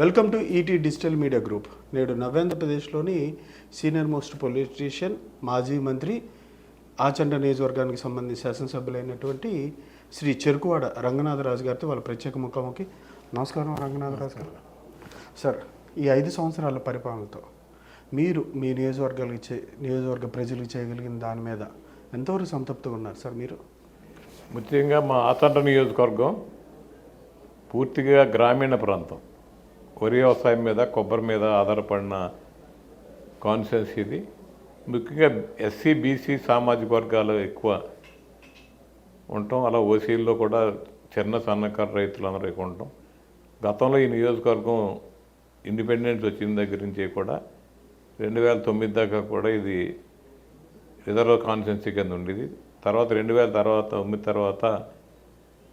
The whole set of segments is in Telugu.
Welcome to ET digital media group నేడు నవ్యాంధ్రప్రదేశ్లోని సీనియర్ మోస్ట్ పొలిటీషియన్ మాజీ మంత్రి ఆచండ నియోజకవర్గానికి సంబంధించి శాసనసభ్యులైనటువంటి శ్రీ చెరుకువాడ రంగనాథరాజు గారితో వాళ్ళ ప్రత్యేక ముఖాముఖి. నమస్కారం రంగనాథరాజు గారు. సార్ ఈ ఐదు సంవత్సరాల పరిపాలనతో మీరు మీ నియోజకవర్గాలకు ఇచ్చే నియోజకవర్గ ప్రజలకు చేయగలిగిన దాని మీద ఎంతవరకు సంతృప్తిగా ఉన్నారు సార్ మీరు? ముఖ్యంగా మా ఆచండ నియోజకవర్గం పూర్తిగా గ్రామీణ ప్రాంతం. వరి వ్యవసాయం మీద కొబ్బరి మీద ఆధారపడిన కాన్షియన్స్ ఇది. ముఖ్యంగా ఎస్సీ బీసీ సామాజిక వర్గాలు ఎక్కువ ఉంటాం. అలా ఓసీల్లో కూడా చిన్న సన్నకారు రైతులందరూ ఎక్కువ ఉంటాం. గతంలో ఈ నియోజకవర్గం ఇండిపెండెన్స్ వచ్చిన దగ్గర నుంచి కూడా రెండు వేల తొమ్మిది దాకా కూడా ఇది రిజర్వ్ కాన్స్టిట్యున్సీ కింద ఉండేది. తర్వాత రెండు వేల తర్వాత తొమ్మిది తర్వాత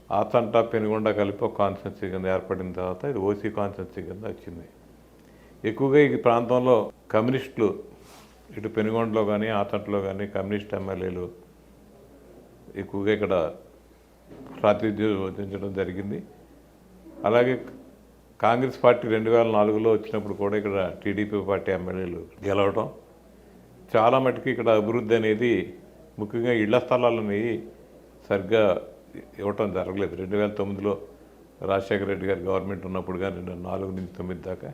ఆతంట పెనుగొండ కలిపి ఒక కాన్స్టిట్యున్సీ కింద ఏర్పడిన తర్వాత ఇది ఓసీ కాన్స్టిట్యున్సీ కింద వచ్చింది. ఎక్కువగా ఈ ప్రాంతంలో కమ్యూనిస్టులు ఇటు పెనుగొండలో కానీ ఆచంటలో కానీ కమ్యూనిస్ట్ ఎమ్మెల్యేలు ఎక్కువగా ఇక్కడ ప్రాతినిధ్యం వహించడం జరిగింది. అలాగే కాంగ్రెస్ పార్టీ రెండు వేల నాలుగులో వచ్చినప్పుడు కూడా ఇక్కడ టీడీపీ పార్టీ ఎమ్మెల్యేలు గెలవడం చాలా మటుకు ఇక్కడ అభివృద్ధి అనేది ముఖ్యంగా ఇళ్ళ స్థలాలని సరిగ్గా ఇవ్వటం జరగలేదు. రెండు వేల తొమ్మిదిలో రాజశేఖర రెడ్డి గారి గవర్నమెంట్ ఉన్నప్పుడు కానీ రెండు నాలుగు నుంచి తొమ్మిది దాకా.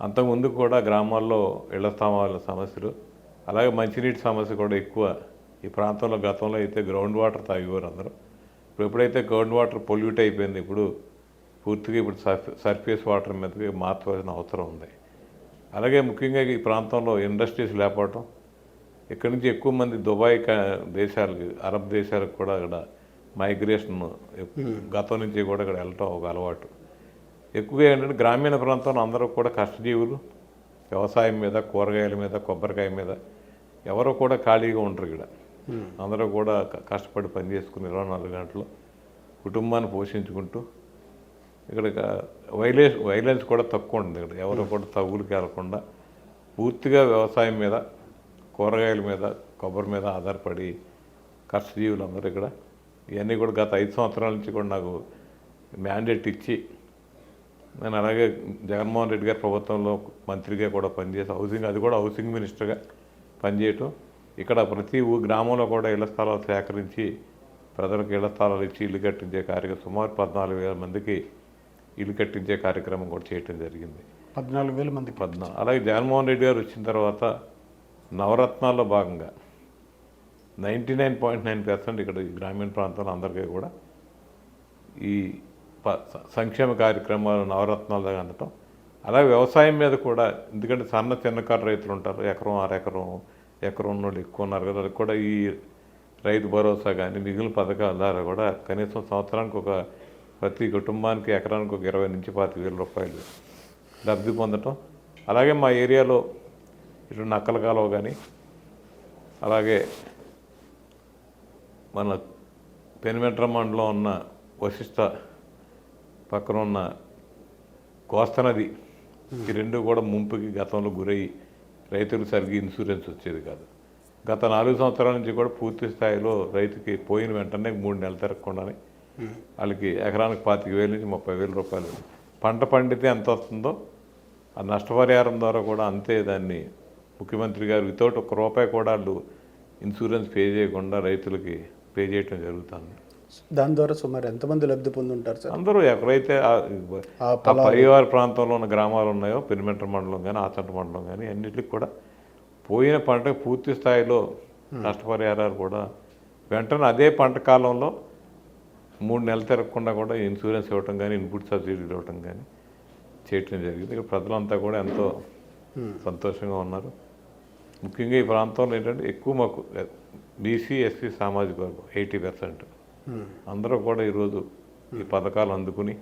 అంతకుముందు కూడా గ్రామాల్లో ఇళ్ళ స్థలాల సమస్యలు అలాగే మంచినీటి సమస్య కూడా ఎక్కువ. ఈ ప్రాంతంలో గతంలో అయితే గ్రౌండ్ వాటర్ తాగేవారు అందరూ. ఇప్పుడు ఎప్పుడైతే గ్రౌండ్ వాటర్ పొల్యూట్ అయిపోయింది ఇప్పుడు పూర్తిగా ఇప్పుడు సర్ఫేస్ వాటర్ మీదకి మార్చవలసిన అవసరం ఉంది. అలాగే ముఖ్యంగా ఈ ప్రాంతంలో ఇండస్ట్రీస్ లేకపోవటం ఇక్కడి నుంచి ఎక్కువ మంది దుబాయ్ క- దేశాలకి అరబ్ దేశాలకు కూడా ఇక్కడ మైగ్రేషన్ గతం నుంచి కూడా ఇక్కడ వెళ్ళటం ఒక అలవాటు. ఎక్కువగా ఏంటంటే గ్రామీణ ప్రాంతంలో అందరూ కూడా కష్టజీవులు వ్యవసాయం మీద కూరగాయల మీద కొబ్బరికాయ మీద ఎవరు కూడా ఖాళీగా ఉండరు ఇక్కడ. అందరూ కూడా కష్టపడి పని చేసుకుని ఇరవై నాలుగు గంటలు కుటుంబాన్ని పోషించుకుంటూ ఇక్కడ వైలెన్స్ వైలెన్స్ కూడా తక్కువ ఉంటుంది ఇక్కడ. ఎవరు కూడా తగులుకి వెళ్ళకుండా పూర్తిగా వ్యవసాయం మీద కూరగాయల మీద కొబ్బరి మీద ఆధారపడి కష్టజీవులు అందరూ ఇక్కడ ఇవన్నీ కూడా గత ఐదు సంవత్సరాల నుంచి కూడా నాకు మ్యాండేట్ ఇచ్చి నేను అలాగే జగన్మోహన్ రెడ్డి గారి ప్రభుత్వంలో మంత్రిగా కూడా పనిచేసి హౌసింగ్ అది కూడా హౌసింగ్ మినిస్టర్గా పనిచేయటం. ఇక్కడ ప్రతి ఊ గ్రామంలో కూడా ఇళ్ళ స్థలాలు సేకరించి ప్రజలకు ఇళ్ళ స్థలాలు ఇచ్చి ఇల్లు కట్టించే కార్యక్రమం సుమారు పద్నాలుగు వేల మందికి ఇల్లు కట్టించే కార్యక్రమం కూడా చేయటం జరిగింది. పద్నాలుగు వేల మంది పద్నా అలాగే జగన్మోహన్ రెడ్డి గారు వచ్చిన తర్వాత నవరత్నాల్లో భాగంగా ninety nine point nine percent ఇక్కడ ఈ గ్రామీణ ప్రాంతాల అందరికీ కూడా ఈ ప- సంక్షేమ కార్యక్రమాలు నవరత్నాలు అందటం. అలాగే వ్యవసాయం మీద కూడా ఎందుకంటే సన్న చిన్నకారు రైతులు ఉంటారు ఎకరం అరెకరం ఎకరం ఎకరం ఉన్నోళ్ళు ఎక్కువ ఉన్నారు కదా అది కూడా ఈ రైతు భరోసా కానీ మిగిలిన పథకాల ద్వారా కూడా కనీసం సంవత్సరానికి ఒక ప్రతి కుటుంబానికి ఎకరానికి ఒక ఇరవై నుంచి పాతి వేల రూపాయలు లబ్ధి పొందటం. అలాగే మా ఏరియాలో ఇటు నక్కల కాలువ కానీ అలాగే మన పెనుమెట్ర మండలం ఉన్న వశిష్ట పక్కన ఉన్న కోస్త నది ఈ రెండు కూడా ముంపుకి గతంలో గురయ్యి రైతులకు సరిగ్గా ఇన్సూరెన్స్ వచ్చేది కాదు. గత నాలుగు సంవత్సరాల నుంచి కూడా పూర్తి స్థాయిలో రైతుకి పోయిన వెంటనే మూడు నెలలు తిరగకుండానే వాళ్ళకి ఎకరానికి పాతిక వేల నుంచి ముప్పై వేల రూపాయలు. పంట పండితే ఎంత వస్తుందో ఆ నష్టపరిహారం ద్వారా కూడా అంతే దాన్ని ముఖ్యమంత్రి గారు వితౌట్ ఒక్క రూపాయి కూడా వాళ్ళు ఇన్సూరెన్స్ పే చేయకుండా రైతులకి పే చేయటం జరుగుతుంది. దాని ద్వారా సుమారు ఎంతమంది లబ్ధి పొంది ఉంటారు సార్? అందరూ ఎక్కడైతే ఆ పరివార ప్రాంతంలో ఉన్న గ్రామాలు ఉన్నాయో పెరిమెంటర్ మండలం కానీ ఆచంట మండలం కానీ అన్నిటికి కూడా పోయిన పంట పూర్తి స్థాయిలో నష్టపరిహారాలు కూడా వెంటనే అదే పంట కాలంలో మూడు నెలలు తిరగకుండా కూడా ఇన్సూరెన్స్ ఇవ్వటం కానీ ఇన్పుట్ సబ్సిడీలు ఇవ్వటం కానీ చేయటం జరిగింది. ఇక్కడ ప్రజలంతా కూడా ఎంతో సంతోషంగా ఉన్నారు. ముఖ్యంగా ఈ ప్రాంతంలో ఏంటంటే ఎక్కువ మాకు బీసీ ఎస్సీ సామాజిక వర్గం ఎయిటీ పర్సెంట్. అందరూ కూడా ఈరోజు ఈ పథకాలు అందుకుని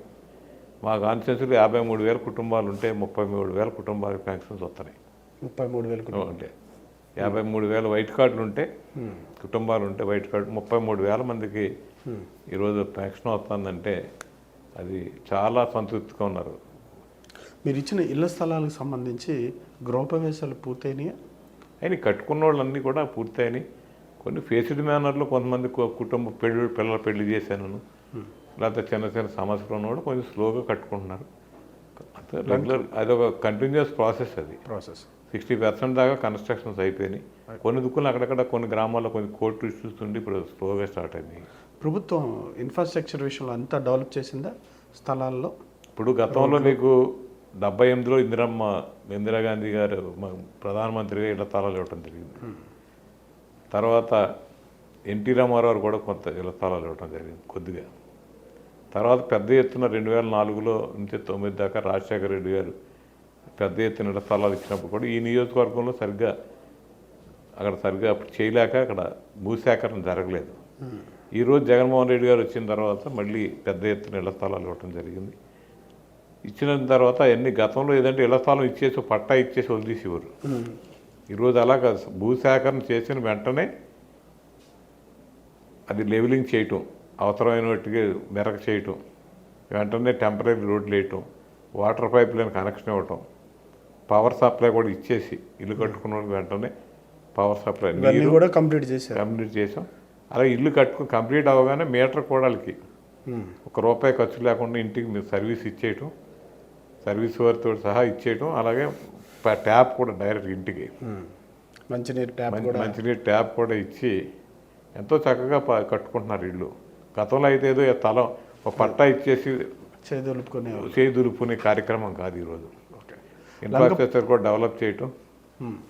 మా కాన్స్టిట్యూన్సీలో యాభై మూడు వేల కుటుంబాలు ఉంటే ముప్పై మూడు వేల కుటుంబాలకు పెన్షన్స్ వస్తున్నాయి. ముప్పై మూడు వేలకు అంటే యాభై మూడు వేల వైట్ కార్డులు ఉంటే కుటుంబాలు ఉంటే వైట్ కార్డు ముప్పై మూడు వేల మందికి ఈరోజు పెన్షన్ వస్తుందంటే అది చాలా సంతృప్తిగా ఉన్నారు. మీరు ఇచ్చిన ఇళ్ళ స్థలాలకు సంబంధించి గృహప్రవేశాలు పూర్తయినాయా? అయిన కట్టుకున్న వాళ్ళన్నీ కూడా పూర్తయినాయి. కొన్ని ఫేస్డ్ మేనర్లో కొంతమంది కుటుంబ పెళ్ళి పిల్లల పెళ్ళి చేశాను లేకపోతే చిన్న చిన్న సమస్యలు ఉన్నవాళ్ళు కొంచెం స్లోగా కట్టుకుంటున్నారు. అంటే రెగ్యులర్ అది ఒక కంటిన్యూస్ ప్రాసెస్ అది. ప్రాసెస్ సిక్స్టీ పర్సెంట్ దాకా కన్స్ట్రక్షన్స్ అయిపోయినాయి. కొన్ని దుక్కులు అక్కడక్కడ కొన్ని గ్రామాల్లో కొన్ని కోర్టు ఇష్యూస్ ఉండి ఇప్పుడు స్లోగా స్టార్ట్ అయింది ప్రభుత్వం ఇన్ఫ్రాస్ట్రక్చర్ విషయంలో అంతా డెవలప్ చేసిందా స్థలాల్లో? ఇప్పుడు గతంలో మీకు డెబ్బై ఎనిమిదిలో ఇందిరమ్మ ఇందిరాగాంధీ గారు ప్రధానమంత్రిగా ఇళ్ళ తాళాలు ఇవ్వటం జరిగింది. తర్వాత ఎన్టీ రామారావు కూడా కొంత ఇళ్ళ తాళాలు ఇవ్వటం జరిగింది కొద్దిగా. తర్వాత పెద్ద ఎత్తున రెండు వేల నాలుగులో నుంచి తొమ్మిది దాకా రాజశేఖర రెడ్డి గారు పెద్ద ఎత్తున ఇళ్ళ స్థలాలు ఇచ్చినప్పుడు కూడా ఈ నియోజకవర్గంలో సరిగ్గా అక్కడ సరిగ్గా అప్పుడు చేయలేక అక్కడ భూసేకరణ జరగలేదు. ఈరోజు జగన్మోహన్ రెడ్డి గారు వచ్చిన తర్వాత మళ్ళీ పెద్ద ఎత్తున ఇళ్ళ స్థలాలు ఇవ్వటం జరిగింది. ఇచ్చిన తర్వాత అన్ని గతంలో ఏదంటే ఇళ్ళ స్థలం ఇచ్చేసి పట్టా ఇచ్చేసి వదిలేసేవారు. ఈరోజు అలా కాదు. భూసేకరణ చేసిన వెంటనే అది లెవెలింగ్ చేయటం అవసరమైన వాటికి మెరక చేయటం వెంటనే టెంపరీ రోడ్లు వేయటం వాటర్ పైప్ లైన్ కనెక్షన్ ఇవ్వటం పవర్ సప్లై కూడా ఇచ్చేసి ఇల్లు కట్టుకున్న వెంటనే పవర్ సప్లై కూడా కంప్లీట్ చేశారు. కంప్లీట్ చేసాం అలా ఇల్లు కట్టుకుని కంప్లీట్ అవ్వగానే మీటర్ కోడలకి. ఒక రూపాయి ఖర్చు లేకుండా ఇంటికి మీరు సర్వీస్ ఇచ్చేయటం సర్వీస్ వారితో సహా ఇచ్చేయటం అలాగే ట్యాప్ కూడా డైరెక్ట్ ఇంటికి. మంచినీరు ట్యాప్ కూడా మంచినీరు ట్యాప్ కూడా ఇచ్చి ఎంతో చక్కగా కట్టుకుంటున్నారు ఇల్లు. గతంలో అయితే ఏదో తలం ఒక పట్టా ఇచ్చేసి చేదులుపుకునే చేయి దులుపుకునే కార్యక్రమం కాదు ఈరోజు. ఇన్ఫ్రాస్ట్రక్చర్ కూడా డెవలప్ చేయటం.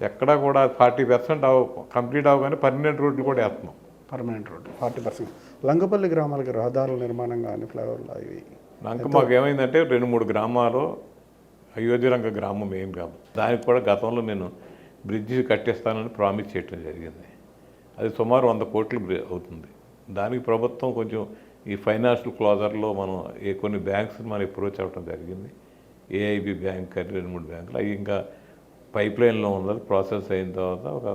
ఎక్కడా కూడా ఫార్టీ పర్సెంట్ అవ కంప్లీట్ అవ్వగానే పర్మనెంట్ రోడ్లు కూడా వేస్తున్నాం. Permanent road forty percent. Langapalli గ్రామాలకి రహదారుల నిర్మాణం కానీ ఫ్లైఓవర్లు అవి నాకు మాకు ఏమైందంటే రెండు మూడు గ్రామాలు అయోధ్యరంగ గ్రామం మెయిన్ గ్రామం దానికి కూడా గతంలో నేను బ్రిడ్జి కట్టిస్తానని ప్రామిస్ చేయటం జరిగింది. అది సుమారు వంద కోట్లు అవుతుంది. దానికి ప్రభుత్వం కొంచెం ఈ ఫైనాన్షియల్ క్లోజర్లో మనం ఏ కొన్ని బ్యాంక్స్ మనం అప్రోచ్ అవ్వటం జరిగింది. ఏఐబి బ్యాంక్ అని రెండు మూడు బ్యాంకులు అవి ఇంకా పైప్ లైన్లో ఉన్నది ప్రాసెస్ అయిన తర్వాత ఒక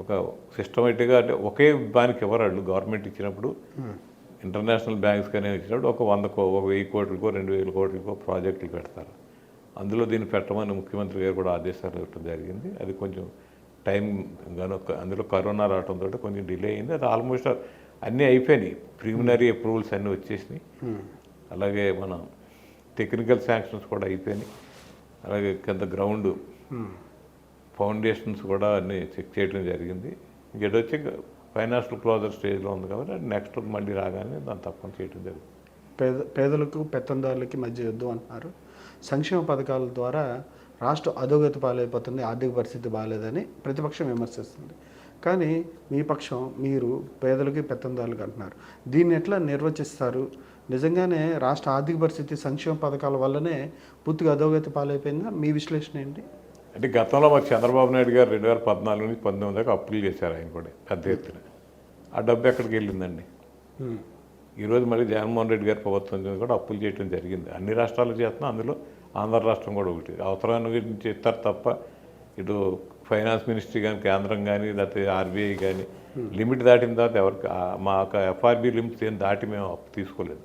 ఒక సిస్టమేటిక్గా అంటే ఒకే దానికి ఇవ్వరాళ్ళు గవర్నమెంట్ ఇచ్చినప్పుడు ఇంటర్నేషనల్ బ్యాంక్స్ కానీ ఇచ్చినప్పుడు ఒక వంద కో ఒక వెయ్యి కోట్లకో రెండు వేల కోట్లకో ప్రాజెక్టులు పెడతారు. అందులో దీన్ని పెట్టమని ముఖ్యమంత్రి గారు కూడా ఆదేశాలు ఇవ్వడం జరిగింది. అది కొంచెం టైం కనుక అందులో కరోనా రావడంతో కొంచెం డిలే అయింది. అది ఆల్మోస్ట్ అన్నీ అయిపోయినాయి. ప్రిలిమినరీ అప్రూవల్స్ అన్నీ వచ్చేసినాయి. అలాగే మన టెక్నికల్ శాంక్షన్స్ కూడా అయిపోయినాయి. అలాగే కింద గ్రౌండ్ ఫౌండేషన్స్ కూడా అన్ని చెక్ చేయడం జరిగింది. ఇంకెటు వచ్చి ఫైనాన్షియల్ క్లోజర్ స్టేజ్లో ఉంది కాబట్టి నెక్స్ట్ మళ్ళీ రాగానే దాన్ని తప్పని చేయడం జరిగింది. పేద పేదలకు పెత్తందారులకి మధ్య యుద్ధం అంటున్నారు. సంక్షేమ పథకాల ద్వారా రాష్ట్రం అధోగతి పాలైపోతుంది ఆర్థిక పరిస్థితి బాగాలేదని ప్రతిపక్షం విమర్శిస్తుంది. కానీ మీ పక్షం మీరు పేదలకి పెత్తందారులకు అంటున్నారు. దీన్ని ఎట్లా నిర్వచిస్తారు? నిజంగానే రాష్ట్ర ఆర్థిక పరిస్థితి సంక్షేమ పథకాల వల్లనే పూర్తిగా అధోగతి పాలైపోయిందా? మీ విశ్లేషణ ఏంటి? అంటే గతంలో మాకు చంద్రబాబు నాయుడు గారు రెండు వేల పద్నాలుగు నుంచి పంతొమ్మిది దాకా అప్పులు చేశారు ఆయన కూడా పెద్ద ఎత్తున. ఆ డబ్బు ఎక్కడికి వెళ్ళిందండి. ఈరోజు మళ్ళీ జగన్మోహన్ రెడ్డి గారి ప్రభుత్వం కూడా అప్పులు చేయడం జరిగింది. అన్ని రాష్ట్రాలు చేస్తున్నాం అందులో ఆంధ్ర రాష్ట్రం కూడా ఒకటి. అవసరాన్ని గురించి ఇస్తారు తప్ప ఇటు ఫైనాన్స్ మినిస్ట్రీ కానీ కేంద్రం కానీ లేకపోతే ఆర్బీఐ కానీ లిమిట్ దాటిన తర్వాత ఎవరికి మా ఎఫ్ఆర్బి లిమిట్స్ ఏం దాటి మేము అప్పు తీసుకోలేదు.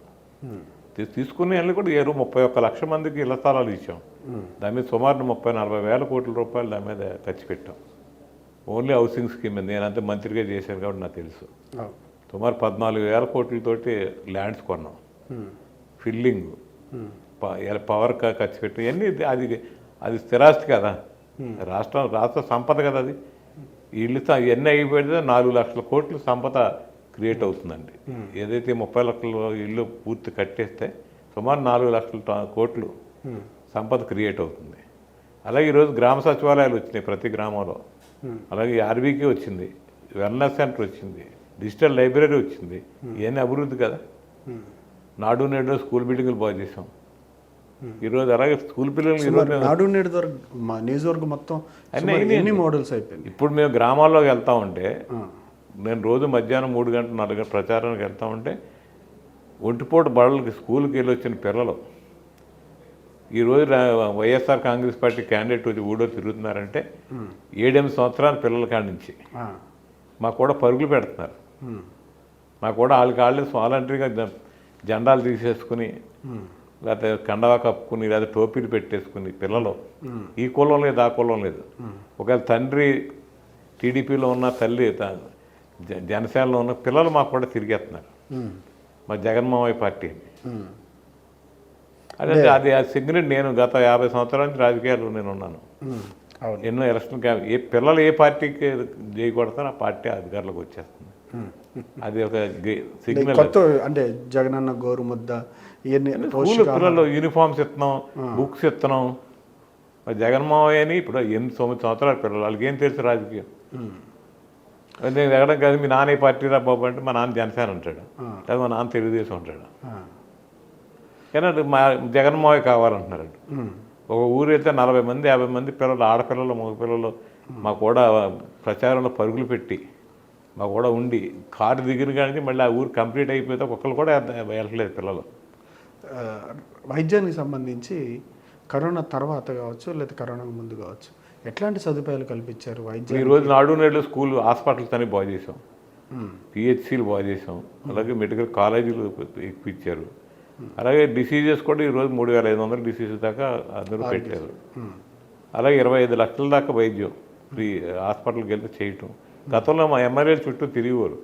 తీ- తీసుకునే వాళ్ళు కూడా ఏరు ముప్పై ఒక్క లక్ష మందికి ఇళ్ళ స్థలాలు ఇచ్చాం. దాని మీద సుమారు ముప్పై నలభై వేల కోట్ల రూపాయలు దాని మీద ఖర్చు పెట్టాం. ఓన్లీ హౌసింగ్ స్కీమ్ నేనంతా మంత్రిగా చేశాను కాబట్టి నాకు తెలుసు. సుమారు పద్నాలుగు వేల కోట్లతోటి ల్యాండ్స్ కొన్నాం. ఫిల్లింగ్ ప- పవర్ ఖర్చు పెట్టి ఇవన్నీ ఇది- అది అది స్థిరాస్తి కదా. రాష్ట్రం రాష్ట్ర సంపద కదా అది. ఇల్లు త- ఇవన్నీ అయిపోయితే నాలుగు లక్షల కోట్ల సంపద క్రియేట్ అవుతుందండి. ఏదైతే ముప్పై లక్షల ఇల్లు పూర్తి కట్టేస్తే సుమారు నాలుగు లక్షల కోట్లు సంపద క్రియేట్ అవుతుంది. అలాగే ఈరోజు గ్రామ సచివాలయాలు వచ్చినాయి ప్రతి గ్రామంలో. అలాగే ఆర్బీకే వచ్చింది వెల్నెస్ సెంటర్ వచ్చింది. డిజిటల్ లైబ్రరీ వచ్చింది. ఇవన్నీ అభివృద్ధి కదా. ఉమ్. నాడు నేడు స్కూల్ బిల్డింగ్లు బాగా చేసాం ఈరోజు అలాగే స్కూల్ పిల్లలు నాడు నేడు మా నియోజకవర్గం మొత్తం ఎన్ని మోడల్స్ అయిపోయింది ఇప్పుడు మేము గ్రామాల్లోకి వెళ్తా ఉంటే. నేను రోజు మధ్యాహ్నం మూడు గంటల నాలుగు గంటల ప్రచారానికి వెళ్తా ఉంటే ఒంటిపూట బడులకి స్కూల్కి వెళ్ళి వచ్చిన పిల్లలు ఈరోజు వైఎస్ఆర్ కాంగ్రెస్ పార్టీ క్యాండిడేట్ వచ్చి ఊడో తిరుగుతున్నారంటే ఏడెనిమిది సంవత్సరాల పిల్లల కాడి నుంచి. మాకు కూడా పరుగులు పెడుతున్నారు. మాకు కూడా వాళ్ళకి వాళ్ళే వాలంటరీగా జ- జెండాలు తీసేసుకుని. లేకపోతే కండవా కప్పుకుని లేదా టోపీలు పెట్టేసుకుని పిల్లలు ఈ కులం లేదు ఆ కులం లేదు ఒకవేళ తండ్రి టీడీపీలో ఉన్న తల్లి జనసేనలో ఉన్న పిల్లలు మాకు కూడా తిరిగేస్తున్నారు. మా జగన్మోహన్ పార్టీ. అదే అది ఆ సిగ్నల్ నేను గత యాభై సంవత్సరాల నుంచి రాజకీయాల్లో నేను ఉన్నాను ఎన్నో ఎలక్షన్ క్యాంప్ ఏ పిల్లలు ఏ పార్టీకి జై కొడతారో ఆ పార్టీ అధికారులకు వచ్చేస్తుంది అది ఒక సిగ్నల్ కొత్త అంటే జగనన్న గోరు ముద్ద ఇవన్నీ పిల్లలు యూనిఫామ్స్ ఇస్తున్నాం బుక్స్ ఇస్తున్నాం. జగన్మోహన్ అని ఇప్పుడు ఎనిమిది తొమ్మిది సంవత్సరాల పిల్లలు? వాళ్ళకి ఏం తెలుసు రాజకీయం? నేను ఎక్కడ కాదు మీ నాన్న పార్టీ రా బాబు అంటే మా నాన్న జనసేన ఉంటాడు. లేదా మా నాన్న తెలుగుదేశం ఉంటాడు. కానీ మా జగన్మోహన్ కావాలంటున్నారు ఒక ఊరైతే నలభై మంది యాభై మంది పిల్లలు ఆడపిల్లలు మగపిల్లలు మా కూడా ప్రచారంలో పరుగులు పెట్టి మా కూడా ఉండి కారు దిగిన కానీ మళ్ళీ ఆ ఊరు కంప్లీట్ అయిపోతే ఒక్కరు కూడా వెళ్ళట్లేదు పిల్లలు. వైద్యానికి సంబంధించి కరోనా తర్వాత కావచ్చు లేదా కరోనాకు ముందు కావచ్చు ఎట్లాంటి సదుపాయాలు కల్పించారు వైద్యం ఈ రోజు నాడు నేడు స్కూల్ హాస్పిటల్స్ అని బాగు చేసాం పిహెచ్సిలు బాగు చేసాం అలాగే మెడికల్ కాలేజీలు ఇప్పించారు. అలాగే డిసీజెస్ కూడా ఈరోజు మూడు వేల ఐదు వందల డిసీజెస్ దాకా అందరూ పెట్టారు. అలాగే ఇరవై ఐదు లక్షల దాకా వైద్యం ఫ్రీ హాస్పిటల్కి వెళ్తే చేయటం. గతంలో మా ఎమ్మెల్యేలు చుట్టూ తిరిగేవారు.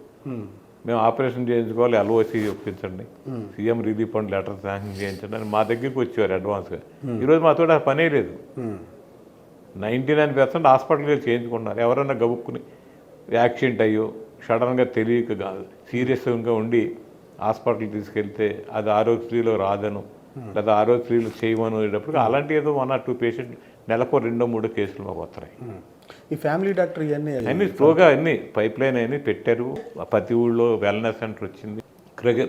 మేము ఆపరేషన్ చేయించుకోవాలి LOC ఒప్పించండి. CM relief fund letter sanction చేయించండి అని మా దగ్గరికి వచ్చేవారు అడ్వాన్స్గా. ఈరోజు మాతో ఆ పనే లేదు. నైంటీ నైన్ పర్సెంట్ హాస్పిటల్కి చేయించుకుంటున్నారు ఎవరన్నా గబుక్కుని యాక్సిడెంట్ అయ్యో సడన్గా తెలియక సీరియస్గా ఉండి హాస్పిటల్ తీసుకెళ్తే అది ఆరోగ్యశ్రీలో రాదను లేదా ఆరోగ్యశ్రీలో చేయమనేటప్పుడు అలాంటి ఏదో వన్ ఆర్ టూ పేషెంట్ నెలకు రెండో మూడో కేసులు మాకు వస్తున్నాయి ఈ ఫ్యామిలీ డాక్టర్ ఇవన్నీ అన్ని స్లోగా అన్ని పైప్ లైన్ అన్ని పెట్టారు. ప్రతి ఊళ్ళో వెల్నెస్ సెంటర్ వచ్చింది.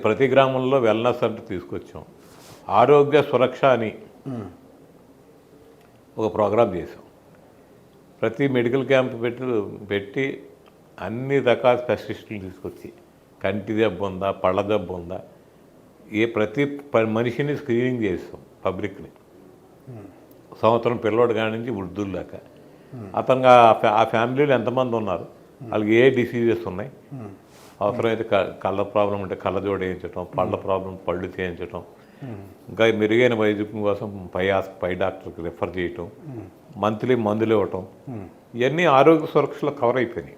ప్రతి గ్రామంలో వెల్నెస్ సెంటర్ తీసుకొచ్చాం. ఆరోగ్య సురక్ష అని ఒక ప్రోగ్రామ్ చేసాం ప్రతి మెడికల్ క్యాంప్ పెట్టి పెట్టి అన్ని రకాల స్పెషలిస్టులు తీసుకొచ్చి కంటి దెబ్బ ఉందా పళ్ళ దెబ్బ ఉందా ఏ ప్రతి మనిషిని స్క్రీనింగ్ చేస్తాం పబ్లిక్ని సంవత్సరం పిల్లోడు కాడి నుంచి వృద్ధుల దాకా. అతనికి ఆ ఫ్యా- ఆ ఫ్యామిలీలో ఎంతమంది ఉన్నారు? వాళ్ళకి ఏ డిసీజెస్ ఉన్నాయి? అవసరమైతే కళ్ళ ప్రాబ్లం ఉంటే కళ్ళజోడు వేయించడం పళ్ళ ప్రాబ్లం పళ్ళు చేయించడం ఇంకా మెరుగైన వైద్యం కోసం పై పై డాక్టర్కి రిఫర్ చేయటం మంత్లీ మందులు ఇవ్వటం. ఇవన్నీ ఆరోగ్య సురక్షలో కవర్ అయిపోయినాయి.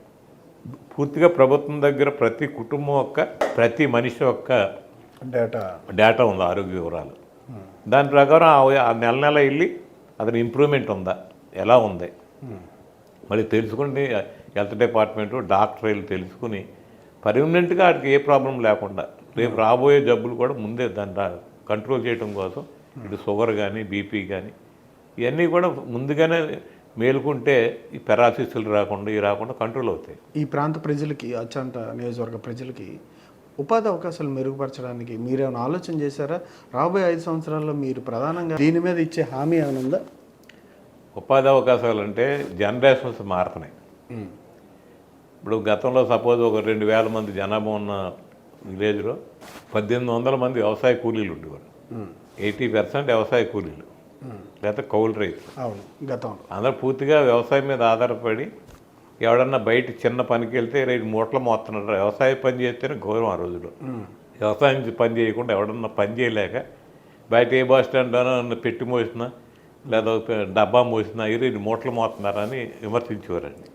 పూర్తిగా ప్రభుత్వం దగ్గర ప్రతి కుటుంబం యొక్క ప్రతి మనిషి యొక్క డేటా. డేటా ఉంది ఆరోగ్య వివరాలు. దాని ప్రకారం ఆ నెల నెల వెళ్ళి అతని ఇంప్రూవ్మెంట్ ఉందా? ఎలా ఉంది? మళ్ళీ తెలుసుకుని హెల్త్ డిపార్ట్మెంట్ డాక్టర్ తెలుసుకుని పర్మనెంట్గా వాడికి ఏ ప్రాబ్లం లేకుండా రేపు రాబోయే జబ్బులు కూడా ముందే దాన్ని కంట్రోల్ చేయడం కోసం ఇటు షుగర్ కానీ బీపీ కానీ ఇవన్నీ కూడా ముందుగానే మేలుకుంటే ఈ పెరాసిస్లు రాకుండా ఇవి రాకుండా కంట్రోల్ అవుతాయి. ఈ ప్రాంత ప్రజలకి అచ్చంట నియోజకవర్గ ప్రజలకి ఉపాధి అవకాశాలు మెరుగుపరచడానికి మీరేమైనా ఆలోచన చేశారా? రాబోయే ఐదు సంవత్సరాల్లో మీరు ప్రధానంగా దీని మీద ఇచ్చే హామీ ఏమైనా ఉందా? ఉపాధి అవకాశాలు అంటే జనరేషన్స్ మారుతున్నాయి. ఇప్పుడు గతంలో సపోజ్ ఒక రెండు వేల మంది జనాభా ఉన్న విలేజ్లో పద్దెనిమిది వందల మంది వ్యవసాయ కూలీలు ఉండేవారు. ఎయిటీ పర్సెంట్ వ్యవసాయ కూలీలు. లేకపోతే కౌలు రైతులు. అవును గతంలో. అందరూ పూర్తిగా వ్యవసాయం మీద ఆధారపడి ఎవడన్నా బయట చిన్న పనికి వెళ్తే రేపు మూటలు మోస్తున్నారు వ్యవసాయ పని చేస్తేనే గౌరవం ఆ రోజులో వ్యవసాయం పని చేయకుండా ఎవడన్నా పని చేయలేక బయట ఏ బస్ స్టాండ్ పెట్టి మోసినా లేదా డబ్బా మోసినా ఇది మూటలు మోస్తున్నారని విమర్శించేవారండి.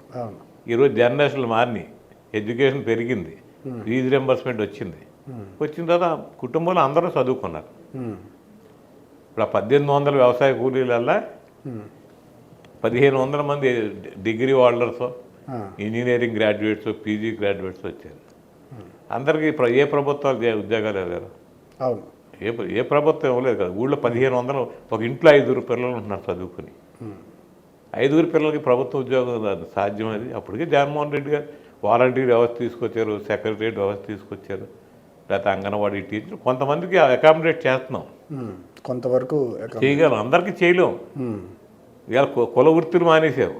ఈరోజు జనరేషన్లు మారినాయి ఎడ్యుకేషన్ పెరిగింది ఫీజు రింబర్స్మెంట్ వచ్చింది. వచ్చిన తర్వాత కుటుంబంలో అందరూ చదువుకున్నారు. ఇప్పుడు ఆ పద్దెనిమిది వందల వ్యవసాయ కూలీలల్లా. పదిహేను వందల మంది degree holders. Engineering graduates PG graduates వచ్చారు. అందరికీ ఏ ప్రభుత్వాలు ఉద్యోగాలు ఇవ్వలేరు. అవును. ఏ ఏ ప్రభుత్వం ఇవ్వలేదు కదా. ఊళ్ళో పదిహేను వందలు ఒక ఇంట్లో ఐదుగురు పిల్లలు ఉంటున్నారు చదువుకుని. ఐదుగురు పిల్లలకి ప్రభుత్వ ఉద్యోగం అది సాధ్యం అది. అప్పటికే జగన్మోహన్ రెడ్డి గారు వాలంటీర్ వ్యవస్థ తీసుకొచ్చారు సెక్రటరియట్ వ్యవస్థ తీసుకొచ్చారు. లేకపోతే అంగన్వాడీ టీచర్. కొంతమందికి అకామిడేట్ చేస్తున్నాం. కొంతవరకు చేయగలం. అందరికీ చేయలేం. ఇవాళ కుల వృత్తులు మానేశారు.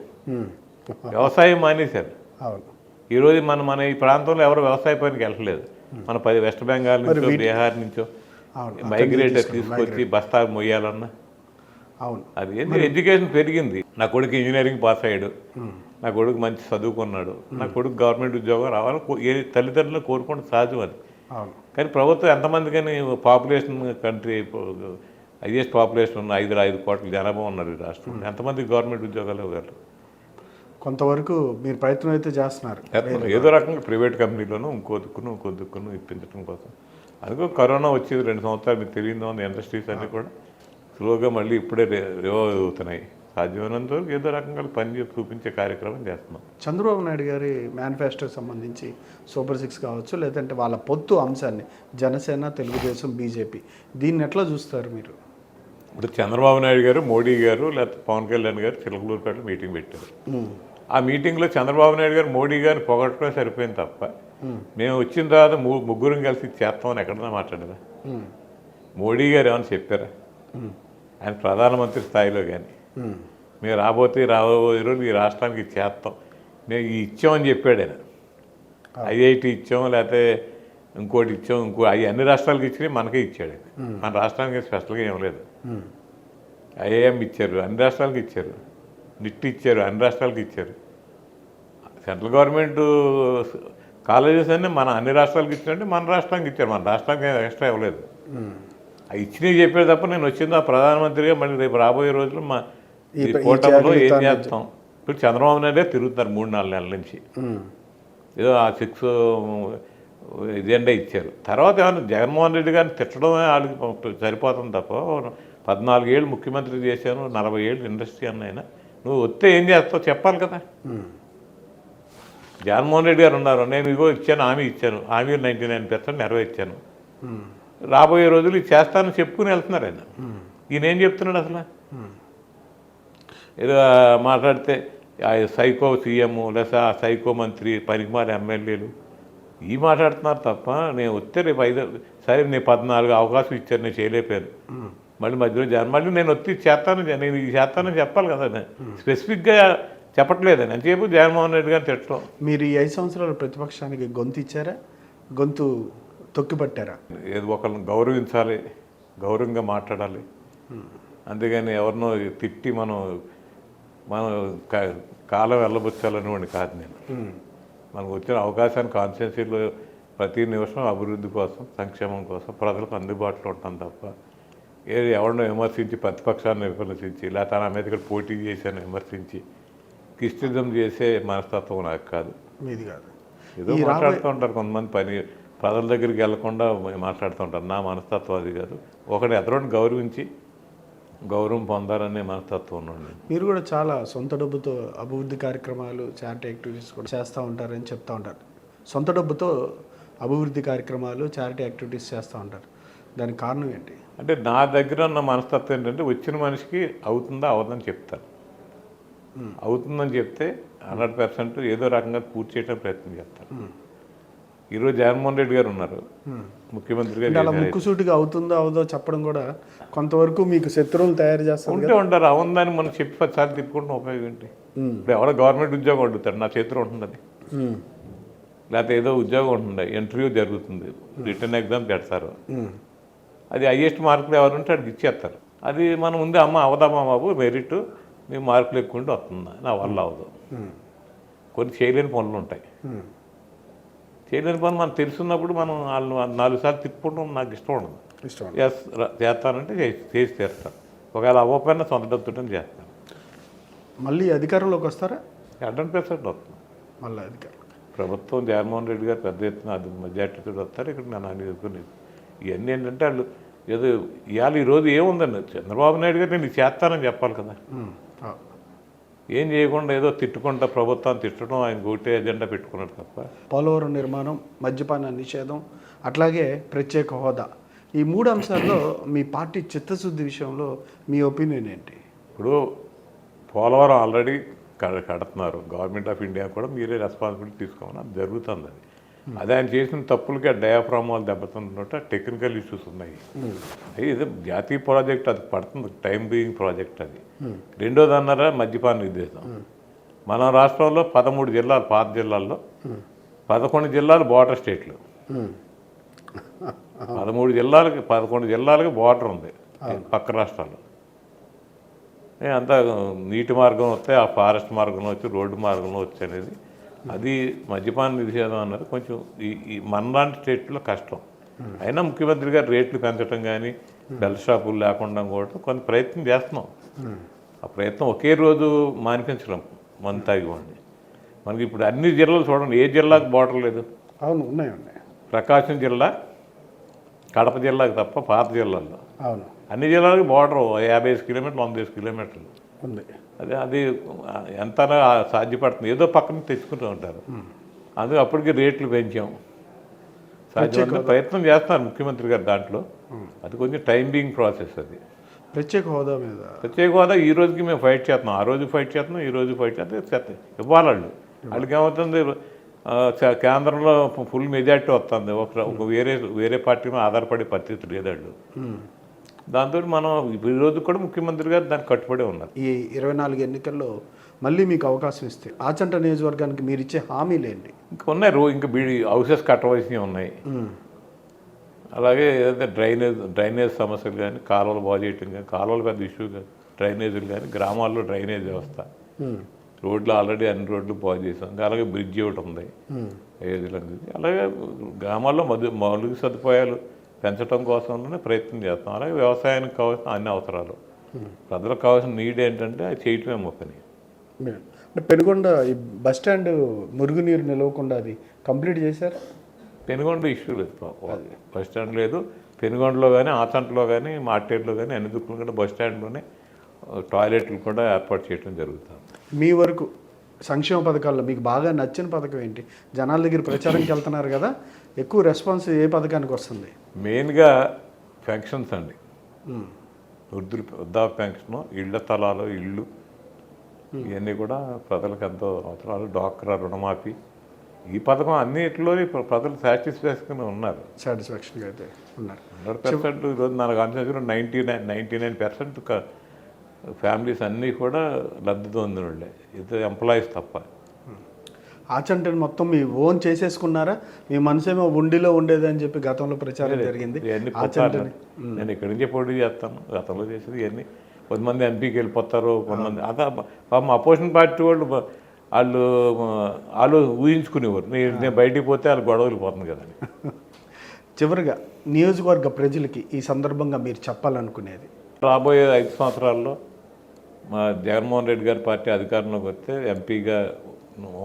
వ్యవసాయం మానేశారు. ఈరోజు మన మన ఈ ప్రాంతంలో ఎవరు వ్యవసాయ పనికి వెళ్ళట్లేదు. మన పది వెస్ట్ బెంగాల్ నుంచో బీహార్ నుంచో. మైగ్రేటర్ తీసుకొచ్చి బస్తా మొయ్యాలన్నా. అవును. అది ఏంది? ఎడ్యుకేషన్ పెరిగింది. నా కొడుకు ఇంజనీరింగ్ పాస్ అయ్యాడు. నా కొడుకు మంచి చదువుకున్నాడు. నా కొడుకు గవర్నమెంట్ ఉద్యోగం రావాలని ఏ తల్లిదండ్రులు కోరుకుంటే సహజం అది. అవును. కానీ ప్రభుత్వం ఎంతమంది కానీ పాపులేషన్ కంట్రీ హైయెస్ట్ పాపులేషన్ ఉన్న ఐదు ఐదు కోట్ల జనాభా ఉన్నారు ఈ రాష్ట్రంలో. ఎంతమంది గవర్నమెంట్ ఉద్యోగాలు ఇవ్వగలరు? కొంతవరకు మీరు ప్రయత్నం అయితే చేస్తున్నారు. ఏదో రకంగా ప్రైవేట్ కంపెనీలోనూ ఇంకో దిక్కును ఇంకో దిక్కును ఇప్పించడం కోసం. అందుకో కరోనా వచ్చేది రెండు సంవత్సరాలు మీకు తెలియదు ఉంది ఇండస్ట్రీస్ అన్నీ కూడా. స్లోగా మళ్ళీ ఇప్పుడే రివైవ్ అవుతున్నాయి. సాధ్యమైనంత వరకు ఏదో రకంగా పని చూపించే కార్యక్రమం చేస్తున్నాం. చంద్రబాబు నాయుడు గారి మేనిఫెస్టోకి సంబంధించి సూపర్ సిక్స్ కావచ్చు లేదంటే వాళ్ళ పొత్తు అంశాన్ని జనసేన తెలుగుదేశం బీజేపీ దీన్ని ఎట్లా చూస్తారు మీరు? ఇప్పుడు చంద్రబాబు నాయుడు గారు మోడీ గారు లేకపోతే పవన్ కళ్యాణ్ గారు చిలకలూరుపేట మీటింగ్ పెట్టారు. ఆ మీటింగ్లో చంద్రబాబు నాయుడు గారు మోడీ గారిని పొగట్టడం సరిపోయింది తప్ప. మేము వచ్చిన తర్వాత ముగ్గురం కలిసి చేస్తామని ఎక్కడన్నా మాట్లాడారా మోడీ గారు ఏమైనా చెప్పారా? ఆయన ప్రధానమంత్రి స్థాయిలో కానీ మేము రాబోతే రాబోయే రోజు ఈ రాష్ట్రానికి చేస్తాం. మేము ఈ ఇచ్చామని చెప్పాడు ఆయన. ఐఐటి ఇచ్చాం లేకపోతే ఇంకోటి ఇచ్చాం ఇంకో అవి అన్ని రాష్ట్రాలకు ఇచ్చినాయి మనకే ఇచ్చాడు ఆయన. మన రాష్ట్రానికి స్పెషల్గా ఏం లేదు. ఐఐఎం ఇచ్చారు అన్ని రాష్ట్రాలకు ఇచ్చారు. నిట్ ఇచ్చారు అన్ని రాష్ట్రాలకు ఇచ్చారు. సెంట్రల్ గవర్నమెంట్ కాలేజెస్ అన్నీ మన అన్ని రాష్ట్రాలకు ఇచ్చినట్టు మన రాష్ట్రానికి ఇచ్చారు. మన రాష్ట్రానికి ఎక్స్ట్రా ఇవ్వలేదు. ఇచ్చినవి చెప్పాడు తప్ప నేను వచ్చింది ఆ ప్రధానమంత్రిగా మళ్ళీ రేపు రాబోయే రోజుల్లో మా ఈ కూటమిలో ఏం చేస్తాం? ఇప్పుడు చంద్రబాబు నాయుడే తిరుగుతున్నారు మూడు నాలుగు నెలల నుంచి. ఏదో ఆ సిక్స్ ఎజెండా ఇచ్చారు. తర్వాత ఏమన్నా జగన్మోహన్ రెడ్డి గారిని తిట్టడమే వాళ్ళకి సరిపోతుంది తప్ప పద్నాలుగు ఏళ్ళు ముఖ్యమంత్రి చేశాను నలభై ఏళ్ళు ఇండస్ట్రీ అన్నైనా నువ్వు వస్తే ఏం చేస్తావు? చెప్పాలి కదా. జగన్మోహన్ రెడ్డి గారు ఉన్నారు. నేను ఇగో ఇచ్చాను హామీ ఇచ్చాను. హామీ నైంటీ నైన్ పర్సెంట్ నెరవేర్చాను. రాబోయే రోజులు ఇది చేస్తానని చెప్పుకుని వెళ్తున్నారు ఆయన. ఈయన ఏం చెప్తున్నాడు అసలు? ఏదో మాట్లాడితే ఆ సైకో సీఎం లేదా సైకో మంత్రి పనికిమాల ఎమ్మెల్యేలు ఈ మాట్లాడుతున్నారు తప్ప నేను వస్తే రేపు ఐదు సరే నేను పద్నాలుగు అవకాశం ఇచ్చాను నేను చేయలేకపోయాను. మళ్ళీ మధ్యలో జన మళ్ళీ నేను వచ్చి చేస్తాను నేను ఇది చేస్తానని చెప్పాలి కదా. నేను స్పెసిఫిక్గా చెప్పట్లేదు అని చెప్పి జగన్మోహన్ రెడ్డి గారిని తిట్టడం? మీరు ఈ ఐదు సంవత్సరాలు ప్రతిపక్షానికి గొంతు ఇచ్చారా? గొంతు తొక్కిపట్టారా ఏదో ఒకరిని గౌరవించాలి గౌరవంగా మాట్లాడాలి. అంతేగాని ఎవరినో తిట్టి మనం మనం కాలం వెళ్ళబుచ్చాలనేవాడిని కాదు నేను. మనకు వచ్చిన అవకాశాన్ని కాన్స్టిట్యున్సీలో ప్రతి నిమిషం అభివృద్ధి కోసం సంక్షేమం కోసం ప్రజలకు అందుబాటులో ఉంటాం తప్ప ఏది ఎవరినో విమర్శించి ప్రతిపక్షాన్ని విమర్శించి లేదా తన మీద ఇక్కడ పోటీ చేశాను విమర్శించి కిస్టిజం చేసే మనస్తత్వం నాకు కాదు. మీది కాదు. ఏదో మాట్లాడుతూ ఉంటారు కొంతమంది పని ప్రజల దగ్గరికి వెళ్ళకుండా మాట్లాడుతూ ఉంటారు. నా మనస్తత్వం అది కాదు. ఒకటి ఎదరోని గౌరవించి గౌరవం పొందాలనే మనస్తత్వం ఉన్నాడు మీరు కూడా చాలా సొంత డబ్బుతో అభివృద్ధి కార్యక్రమాలు చారిటీ యాక్టివిటీస్ కూడా చేస్తూ ఉంటారని చెప్తా ఉంటారు. సొంత డబ్బుతో అభివృద్ధి కార్యక్రమాలు చారిటీ యాక్టివిటీస్ చేస్తూ ఉంటారు. దానికి కారణం ఏంటి? అంటే నా దగ్గర ఉన్న మనస్తత్వం ఏంటంటే వచ్చిన మనిషికి అవుతుందా అవదని చెప్తాను. అవుతుందని చెప్తే హండ్రెడ్ పర్సెంట్ ఏదో రకంగా పూర్తి చేయడం ప్రయత్నం చేస్తాను ఈరోజు జగన్మోహన్ రెడ్డి గారు ఉన్నారు. ముఖ్యమంత్రిగా అలా. ముక్కుసూటిగా అవుతుందో అవదో చెప్పడం కూడా కొంతవరకు మీకు శత్రువులు తయారు చేస్తుంది ఉంటే ఉంటారు అవుందని మనం చెప్పి పదిసార్లు తిప్పుకుంటాం ఉపయోగం ఏంటి? ఇప్పుడు ఎవడో గవర్నమెంట్ ఉద్యోగం అడుగుతాడు నా చేతిలో ఉంటుంది అది లేకపోతే ఏదో ఉద్యోగం ఉంటుంది? ఇంటర్వ్యూ జరుగుతుంది రిటర్న్ ఎగ్జామ్ పెడతారు. అది హైయెస్ట్ మార్కులు ఎవరు ఉంటే అడిగి ఇచ్చేస్తారు. అది మనం ముందే అమ్మ అవదామా బాబు మెరిట్ నీ మార్కులు ఎక్కువ వస్తుందా? నా వల్ల అవదు. కొన్ని చేయలేని పనులు ఉంటాయి. చేయలేని పనులు మనకు తెలుసున్నప్పుడు మనం వాళ్ళు నాలుగు సార్లు తిప్పుకుంటాం నాకు ఇష్టం ఉండదు. ఇష్టం అండి. ఎస్ చేస్తానంటే చేసి చేసి తీరుతాను ఒకవేళ అవ్వకపోయినా సొంత డబ్బుతో చేస్తాను. మళ్ళీ అధికారంలోకి వస్తారా? హండ్రెడ్ పర్సెంట్ వస్తుంది మళ్ళీ అధికారం ప్రభుత్వం జగన్మోహన్ రెడ్డి గారు పెద్ద ఎత్తున అది మెజార్టీతో వస్తారు. ఇక్కడ నన్ను అనుకునేది ఇవన్నీ ఏంటంటే వాళ్ళు ఏదో ఇవాళ ఈరోజు ఏముందండి? చంద్రబాబు నాయుడు గారు నేను చేస్తానని చెప్పాలి కదా. ఏం చేయకుండా ఏదో తిట్టుకుంటా ప్రభుత్వాన్ని తిట్టడం ఆయన ఒకటే ఎజెండా పెట్టుకున్నాడు తప్ప. పోలవరం నిర్మాణం మద్యపాన నిషేధం అట్లాగే ప్రత్యేక హోదా. ఈ మూడు అంశాల్లో మీ పార్టీ చిత్తశుద్ధి విషయంలో మీ ఒపీనియన్ ఏంటి? ఇప్పుడు పోలవరం ఆల్రెడీ కడ- కడుతున్నారు. గవర్నమెంట్ ఆఫ్ ఇండియా కూడా మీరే రెస్పాన్సిబిలిటీ తీసుకోమని అది జరుగుతుంది అది. అది ఆయన చేసిన తప్పులకి ఆ డయాఫ్రామ్ వాళ్ళు దెబ్బతిన్నట్టు టెక్నికల్ ఇష్యూస్ ఉన్నాయి. అది ఇది జాతీయ ప్రాజెక్ట్ అది పడుతుంది టైం బీయింగ్ ప్రాజెక్ట్ అది. రెండోది అన్నారా మద్యపాన నిర్దేశం. మన రాష్ట్రంలో పదమూడు జిల్లాలు పాత జిల్లాల్లో పదకొండు జిల్లాలు బార్డర్ స్టేట్లు. పదమూడు జిల్లాలకి పదకొండు జిల్లాలకి బార్డర్ ఉంది పక్క రాష్ట్రాలు అంతా నీటి మార్గం వస్తే ఆ ఫారెస్ట్ మార్గంలో వచ్చి రోడ్డు మార్గంలో వచ్చి అనేది అది మద్యపాన నిషేధం అన్నది కొంచెం ఈ ఈ మనలాంటి స్టేట్లో కష్టం. అయినా ముఖ్యమంత్రి గారు రేట్లు పెంచడం కానీ బెల్ షాపులు లేకుండా కూడా కొంత ప్రయత్నం చేస్తున్నాం. ఆ ప్రయత్నం ఒకే రోజు మానిపించడం మన తాగివ్వండి మనకి ఇప్పుడు అన్ని జిల్లాలు చూడండి. ఏ జిల్లాకు బార్డర్ లేదు? అవును ఉన్నాయి ఉన్నాయి. ప్రకాశం జిల్లా కడప జిల్లాకు తప్ప పాత జిల్లాల్లో. అవును. అన్ని జిల్లాలకి బార్డర్ యాభై ఐదు కిలోమీటర్లు వంద ఐదు కిలోమీటర్లు. ఉంది. అదే అది ఎంత సాధ్యపడుతుంది. ఏదో పక్కన తెచ్చుకుంటూ ఉంటారు. అది అప్పటికి రేట్లు పెంచాం. సాధ్యమైన ప్రయత్నం చేస్తున్నారు ముఖ్యమంత్రి గారు దాంట్లో. అది కొంచెం టైం బీయింగ్ ప్రాసెస్ అది. ప్రత్యేక హోదా మీద. ప్రత్యేక హోదా ఈ రోజుకి మేము ఫైట్ చేస్తున్నాం. ఆ రోజు ఫైట్ చేస్తున్నాం ఈ రోజు ఫైట్ చేస్తాం చేస్తాం. ఇవ్వాలి వాళ్ళు. వాళ్ళకి ఏమవుతుంది? కేంద్రంలో ఫుల్ మెజార్టీ వస్తుంది. ఒక వేరే వేరే పార్టీ మీద ఆధారపడే పరిస్థితి లేదు వాళ్ళు. ఉమ్. దాంతో మనం ఈ రోజు కూడా ముఖ్యమంత్రి గారు దానికి కట్టుబడి ఉన్నారు. ఈ ఇరవై నాలుగు ఎన్నికల్లో మళ్ళీ మీకు అవకాశం ఇస్తే ఆచంట నియోజకవర్గానికి మీరు ఇచ్చే హామీలు ఏంటి? ఇంకా ఉన్నాయి రో ఇంకా బీడి హౌసెస్ కట్టవలసినవి ఉన్నాయి. అలాగే ఏదైతే డ్రైనేజ్ డ్రైనేజ్ సమస్యలు కానీ కాలువలు బాగు చేయటం కానీ కాలువలు పెద్ద ఇష్యూ కాదు. డ్రైనేజీలు కానీ గ్రామాల్లో డ్రైనేజ్ వ్యవస్థ. రోడ్లు ఆల్రెడీ అన్ని రోడ్లు బాగు చేసాం. అలాగే బ్రిడ్జి ఒకటి ఉంది. ఏది అలాగే గ్రామాల్లో మధు మౌలిక సదుపాయాలు పెంచడం కోసం ప్రయత్నం చేస్తాం అలాగే వ్యవసాయానికి కావాల్సిన అన్ని అవసరాలు. ప్రజలకు కావాల్సిన నీడ్ ఏంటంటే అది చేయటమే మా పని అంటే పెనుగొండ ఈ బస్ స్టాండ్ మురుగునీరు నిలవకుండా అది కంప్లీట్ చేశారు? పెనుగొండ ఇష్యూ లేదు. బస్ స్టాండ్ లేదు. పెనుగొండలో కానీ ఆచంటలో కానీ మార్కెట్లో కానీ అన్ని దుక్కులు కూడా బస్ స్టాండ్లోనే టాయిలెట్లు కూడా ఏర్పాటు చేయడం జరుగుతుంది. మీ వరకు సంక్షేమ పథకాల్లో మీకు బాగా నచ్చిన పథకం ఏంటి? జనాల దగ్గర ప్రచారంకి వెళ్తున్నారు కదా ఎక్కువ రెస్పాన్స్ ఏ పథకానికి వస్తుంది? మెయిన్గా పెన్షన్స్ అండి. వృద్ధుల వృద్ధాప్య పెన్షన్ ఇళ్ళ స్థలాలు ఇళ్ళు ఇవన్నీ కూడా ప్రజలకు ఎంతో అవసరాలు. డాక్రా రుణమాఫీ. ఈ పథకం అన్నిటిలోని ప్ర- ప్రజలు సాటిస్ఫాక్షన్ ఉన్నారు. సాటిస్ఫాక్షన్గా అయితే ఉన్నారు. హండ్రెడ్ పర్సెంట్ ఈరోజు నాకు అనిపించిన ninety nine ninety nine percent families అన్నీ కూడా లబ్ధి పొందిన ఇద్దరు ఎంప్లాయీస్ తప్ప. ఆచంటని మొత్తం మీ ఓన్ చేసేసుకున్నారా? మీ మనసేమో ఉండిలో ఉండేది అని చెప్పి గతంలో ప్రచారం జరిగింది. నేను ఇక్కడి నుంచే పోటీ చేస్తాను? గతంలో చేసేది ఇవన్నీ. కొంతమంది ఎంపీకి వెళ్ళిపోతారు కొంతమంది అదా పాపం అపోజిషన్ పార్టీ వాళ్ళు వాళ్ళు వాళ్ళు ఊహించుకునేవారు. నేను నేను బయటికి పోతే వాళ్ళు గొడవలు పోతుంది కదా చివరిగా నియోజకవర్గ ప్రజలకి ఈ సందర్భంగా మీరు చెప్పాలనుకునేది? రాబోయే ఐదు సంవత్సరాల్లో మా జగన్మోహన్ రెడ్డి గారి పార్టీ అధికారంలోకి వస్తే ఎంపీగా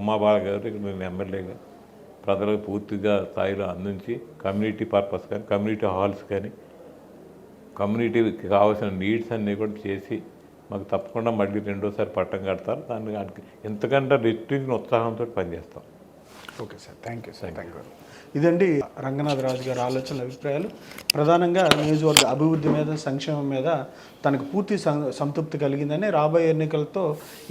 ఉమాబాల గారు నేను ఎమ్మెల్యేగా ప్రజలకు పూర్తిగా స్థాయిలో అందించి కమ్యూనిటీ పర్పస్ కానీ కమ్యూనిటీ హాల్స్ కానీ కమ్యూనిటీకి కావాల్సిన నీడ్స్ అన్నీ కూడా చేసి మాకు తప్పకుండా మళ్ళీ రెండోసారి పట్టం కడతారు. దాన్ని ఇంతకంటే ఎంతకంటే రెట్టించిన ఉత్సాహంతో పనిచేస్తాం. Okay sir thank you sir thank you ఇదండి రంగనాథ్ రాజు గారి ఆలోచనల అభిప్రాయాలు. ప్రధానంగా నియోజకవర్గ అభివృద్ధి మీద సంక్షేమం మీద తనకు పూర్తి సంతృప్తి కలిగిందని రాబోయే ఎన్నికలతో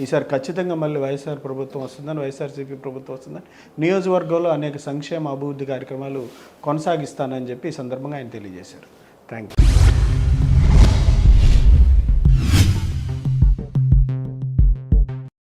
ఈసారి ఖచ్చితంగా మళ్ళీ వైఎస్ఆర్ ప్రభుత్వం వస్తుందని వైఎస్ఆర్సీపీ ప్రభుత్వం వస్తుందని నియోజకవర్గంలో అనేక సంక్షేమ అభివృద్ధి కార్యక్రమాలు కొనసాగిస్తానని చెప్పి ఈ సందర్భంగా ఆయన తెలియజేశారు. Thank you